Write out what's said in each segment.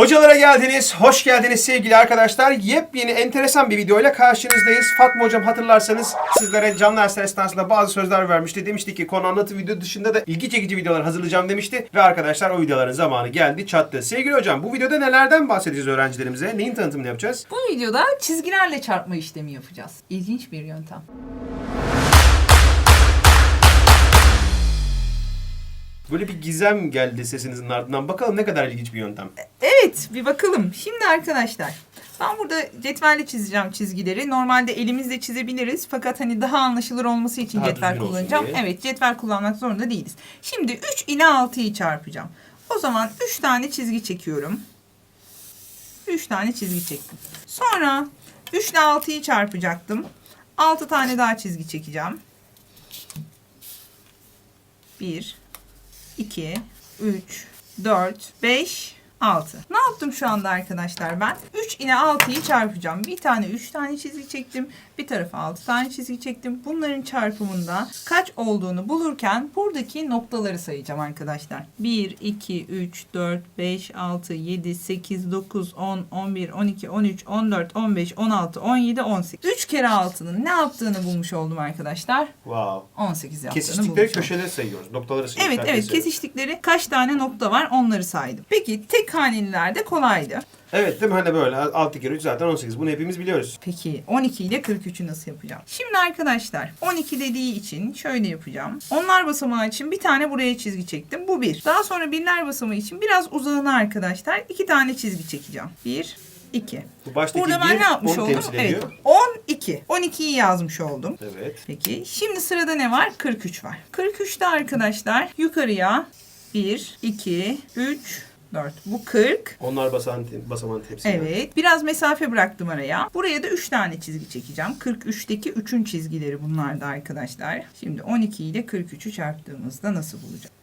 Hocalara geldiniz, hoş geldiniz sevgili arkadaşlar. Yepyeni enteresan bir videoyla karşınızdayız. Fatma hocam hatırlarsanız sizlere canlı dersler esnasında bazı sözler vermişti. Demişti ki konu anlatı video dışında da ilgi çekici videolar hazırlayacağım demişti. Ve arkadaşlar o videoların zamanı geldi, çattı. Sevgili hocam bu videoda nelerden bahsedeceğiz öğrencilerimize? Neyin tanıtımını yapacağız? Bu videoda çizgilerle çarpma işlemi yapacağız. İlginç bir yöntem. Böyle bir gizem geldi sesinizin ardından. Bakalım ne kadar ilginç bir yöntem. Evet bir bakalım. Şimdi arkadaşlar ben burada cetvelle çizeceğim çizgileri. Normalde elimizle çizebiliriz fakat hani daha anlaşılır olması için Daha cetvel düzgün olsun kullanacağım. diye. Evet cetvel kullanmak zorunda değiliz. Şimdi 3 ile 6'yı çarpacağım. O zaman 3 tane çizgi çekiyorum. 3 tane çizgi çektim. Sonra 3 ile 6'yı çarpacaktım. 6 tane daha çizgi çekeceğim. 1 2 3 4 5 6. Ne yaptım şu anda arkadaşlar ben? 3 ile 6'yı çarpacağım. Bir tane 3 tane çizgi çektim. Bir tarafa 6 tane çizgi çektim. Bunların çarpımında kaç olduğunu bulurken buradaki noktaları sayacağım arkadaşlar. 1, 2, 3, 4, 5, 6, 7, 8, 9, 10, 11, 12, 13, 14, 15, 16, 17, 18. 3 kere 6'nın ne yaptığını bulmuş oldum arkadaşlar. Wow. 18 yaptığını Kesiştikleri köşeleri sayıyoruz. Noktaları sayıyoruz. Evet evet herkese. kesiştikleri kaç tane nokta var onları saydım. Peki tek hanelilerde kolaydı. Evet değil mi? Hani böyle 6 kere 3 zaten 18. Bunu hepimiz biliyoruz. Peki 12 ile 43'ü nasıl yapacağım? Şimdi arkadaşlar 12 dediği için şöyle yapacağım. Onlar basamağı için bir tane buraya çizgi çektim. Bu bir. Daha sonra birler basamağı için biraz uzağına arkadaşlar iki tane çizgi çekeceğim. Bir, iki. Bu baştaki Burada ben bir ne yapmış oldum? Evet. ediyor. 12. 12'yi yazmış oldum. Evet. Peki şimdi sırada ne var? 43 var. 43'te arkadaşlar yukarıya 1, 2, 3, 4. Bu 40. Onlar basan, basamağını temsil ediyor. Evet. Biraz mesafe bıraktım araya. Buraya da 3 tane çizgi çekeceğim. 43'teki 3'ün çizgileri bunlar da arkadaşlar. Şimdi 12 ile 43'ü çarptığımızda nasıl bulacağım?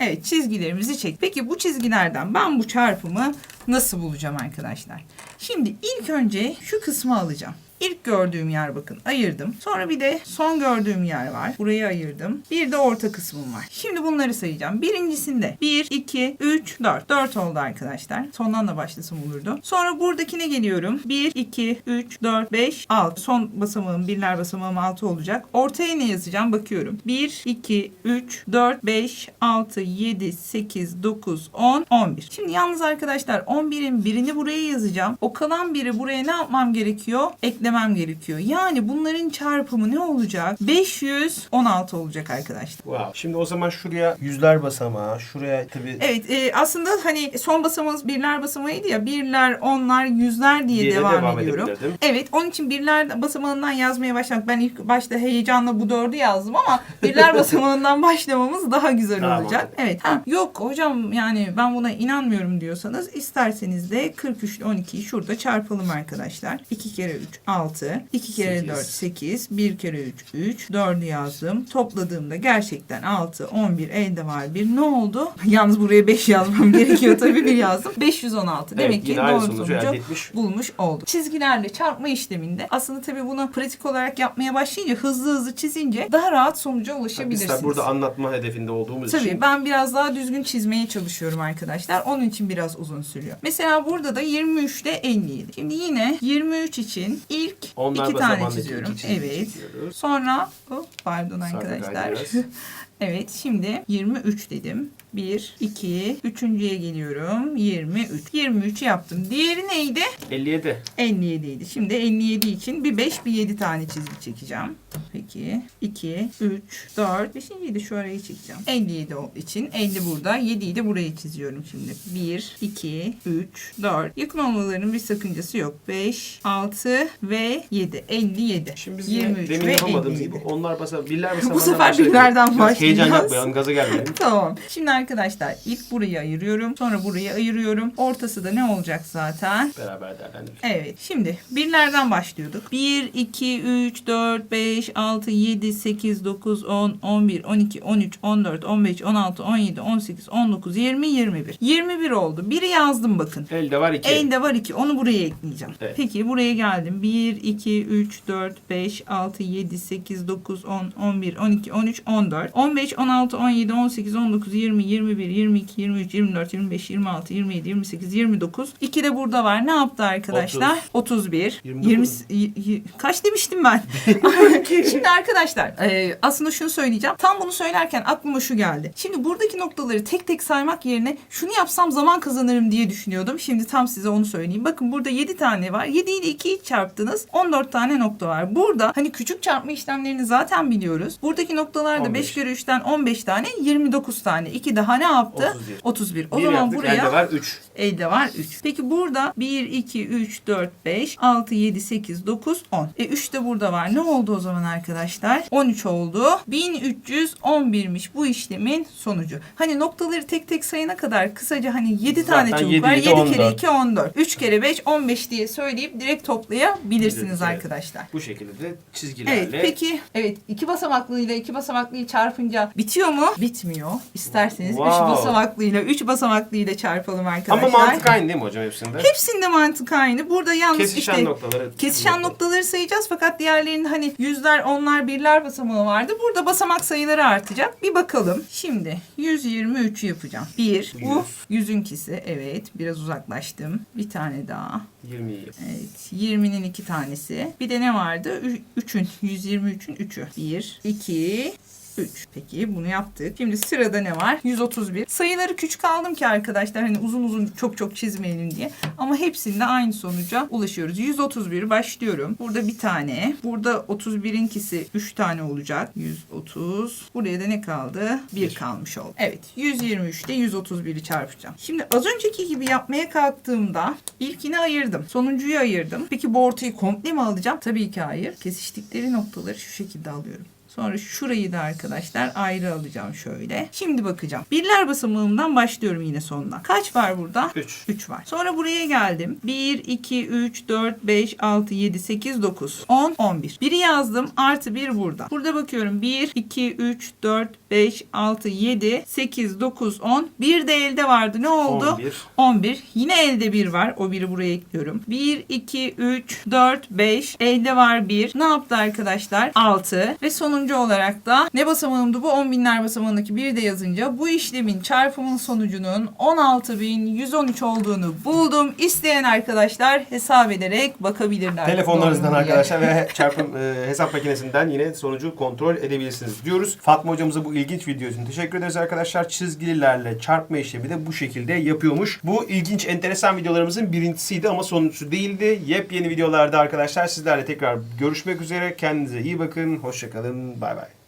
Evet çizgilerimizi çek. Peki bu çizgilerden ben bu çarpımı nasıl bulacağım arkadaşlar? Şimdi ilk önce şu kısmı alacağım. İlk gördüğüm yer bakın ayırdım. Sonra bir de son gördüğüm yer var. Burayı ayırdım. Bir de orta kısmım var. Şimdi bunları sayacağım. Birincisinde 1, 2, 3, 4. 4 oldu arkadaşlar. Sondan da başlasam olurdu. Sonra buradakine geliyorum. 1, 2, 3, 4, 5, 6. Son basamağım, birler basamağım 6 olacak. Ortaya ne yazacağım? Bakıyorum. 1, 2, 3, 4, 5, 6, 7, 8, 9, 10, 11. Şimdi yalnız arkadaşlar 11'in birini buraya yazacağım. O kalan biri buraya ne yapmam gerekiyor? Eklemem gerekiyor. Yani bunların çarpımı ne olacak? 516 olacak arkadaşlar. Wow. Şimdi o zaman şuraya yüzler basamağı, şuraya tabii Evet e, aslında hani son basamağımız birler basamağıydı ya birler, onlar, yüzler diye de devam, devam ediyorum. Evet onun için birler basamağından yazmaya başlamak. Ben ilk başta heyecanla bu dördü yazdım ama birler basamağından başlamamız daha güzel Daha olacak. Evet. Ha, yok hocam yani ben buna inanmıyorum diyorsanız isterseniz de 43 ile 12'yi şurada çarpalım arkadaşlar. 2 kere 3 6, 2 kere Sekiz. 4 8, 1 kere 3 3, 4'ü yazdım. Topladığımda gerçekten 6, 11 elde var bir. Ne oldu? Yalnız buraya 5 yazmam gerekiyor tabii bir yazdım. 516. Demek Evet, ki yine aynı doğru sonucu sonucu elde etmiş. bulmuş olduk. Çizgilerle çarpma işleminde aslında tabii bunu pratik olarak yapmaya başlayınca hızlı hızlı çizince daha rahat sonuca Biz ulaşabilirsiniz. de burada anlatma hedefinde olduğumuz Tabii için ben biraz daha düzgün çizmeye çalışıyorum arkadaşlar. Onun için biraz uzun sürüyor. Mesela burada da 23 ile 57. Şimdi yine 23 için ilk onlar iki tane çiziyorum. Evet. çiziyoruz. Sonra oh, pardon arkadaşlar. evet şimdi 23 dedim. 1, 2, üçüncüye geliyorum. 23. 23 yaptım. Diğeri neydi? 57. 57 idi. Şimdi 57 için bir 5 bir 7 tane çizgi çekeceğim. Peki 2, 3, 4, 5. de şu arayı çekeceğim. 57 olduğu için 50 burada. 7'yi de buraya çiziyorum şimdi. 1, 2, 3, 4. Yakın olmalarının bir sakıncası yok. 5, 6 ve 7. 57. Şimdi biz yine demin ve yapamadığımız 57. gibi onlar basa birler basamağından sefer başlayalım. birlerden Biraz Heyecan yapmayalım, gaza gelmeyelim. Tamam. Şimdi arkadaşlar ilk burayı ayırıyorum. Sonra burayı ayırıyorum. Ortası da ne olacak zaten? Beraber değerlendirelim. Evet. Şimdi birlerden başlıyorduk. 1, 2, 3, 4, 5, 6, 7, 8, 9, 10, 11, 12, 13, 14, 15, 16, 17, 18, 19, 20, 21. 21 oldu. Biri yazdım bakın. Elde var 2. Elde var 2. Onu buraya ekleyeceğim. Evet. Peki buraya geldim. 1, 2, 3, 4, 5, 6, 7, 8, 9, 10, 11, 12, 13, 14. 15, 16, 17, 18, 19, 20, 21, 22, 23, 24, 25, 26, 27, 28, 29. 2 de burada var. Ne yaptı arkadaşlar? 31. 29 20, mu? y- y- kaç demiştim ben? Şimdi arkadaşlar e, aslında şunu söyleyeceğim. Tam bunu söylerken aklıma şu geldi. Şimdi buradaki noktaları tek tek saymak yerine şunu yapsam zaman kazanırım diye düşünüyordum. Şimdi tam size onu söyleyeyim. Bakın burada 7 tane var. 7 ile 2'yi çarptınız. 14 tane nokta var. Burada hani küçük çarpma işlemlerini zaten biliyoruz. Buradaki noktalarda 15. 5 kere 3'ten 15 tane 29 tane. 2 daha ne yaptı? 31. 31. O Bir zaman yaptık, buraya elde var 3. Elde var 3. Peki burada 1, 2, 3, 4, 5, 6, 7, 8, 9, 10. E 3 de burada var. Ne oldu o zaman arkadaşlar? 13 oldu. 1311'miş bu işlemin sonucu. Hani noktaları tek tek sayana kadar kısaca hani 7 Zaten tane çubuk yedi, var. yedi, 7 kere 14. 2 14. 3 kere 5 15 diye söyleyip direkt toplayabilirsiniz arkadaşlar. Bu şekilde de çizgilerle. Evet peki evet iki basamaklıyla iki basamaklıyı çarpınca bitiyor mu? Bitmiyor. İsterseniz üç Wow. basamaklıyla üç basamaklıyla çarpalım arkadaşlar. Ama mantık aynı değil mi hocam hepsinde? Hepsinde mantık aynı. Burada yalnız Kesişen işte noktaları. kesişen noktaları sayacağız fakat diğerlerinin hani yüzler, onlar, birler basamağı vardı. Burada basamak sayıları artacak. Bir bakalım. Şimdi 123 yapacağım. 1. Bu yüzünkisi. Evet. Biraz uzaklaştım. Bir tane daha. 20. Evet. 20'nin iki tanesi. Bir de ne vardı? 3'ün. 123'ün 3'ü. 1, 2, 3. Peki bunu yaptık. Şimdi sırada ne var? 131. Sayıları küçük aldım ki arkadaşlar hani uzun uzun çok çok çizmeyelim diye. Ama hepsinde aynı sonuca ulaşıyoruz. 131 başlıyorum. Burada bir tane. Burada 31'inkisi 3 tane olacak. 130. Buraya da ne kaldı? 1 kalmış oldu. Evet. 123'te 131'i çarpacağım. Şimdi az önceki gibi yapmaya kalktığımda ilkini ayırdım. Sonuncuyu ayırdım. Peki bu ortayı komple mi alacağım? Tabii ki hayır. Kesiştikleri noktaları şu şekilde alıyorum. Sonra şurayı da arkadaşlar ayrı alacağım şöyle. Şimdi bakacağım. Birler basamağımdan başlıyorum yine sondan. Kaç var burada? 3. 3 var. Sonra buraya geldim. 1, 2, 3, 4, 5, 6, 7, 8, 9, 10, 11. Biri yazdım. Artı 1 burada. Burada bakıyorum. 1, 2, 3, 4, 5, 6, 7, 8, 9, 10. Bir de elde vardı. Ne oldu? 11. 11. Yine elde 1 var. O biri buraya ekliyorum. 1, 2, 3, 4, 5. Elde var 1. Ne yaptı arkadaşlar? 6. Ve sonuncu olarak da ne basamağımdı bu? 10 binler basamağındaki 1 de yazınca bu işlemin çarpımın sonucunun 16.113 olduğunu buldum. İsteyen arkadaşlar hesap ederek bakabilirler. Telefonlarınızdan Doğru arkadaşlar ve çarpım e, hesap makinesinden yine sonucu kontrol edebilirsiniz diyoruz. Fatma hocamıza bu ilginç video için teşekkür ederiz arkadaşlar. Çizgilerle çarpma işlemi de bu şekilde yapıyormuş. Bu ilginç enteresan videolarımızın birincisiydi ama sonuncusu değildi. Yepyeni videolarda arkadaşlar sizlerle tekrar görüşmek üzere. Kendinize iyi bakın. Hoşçakalın. Bye bye.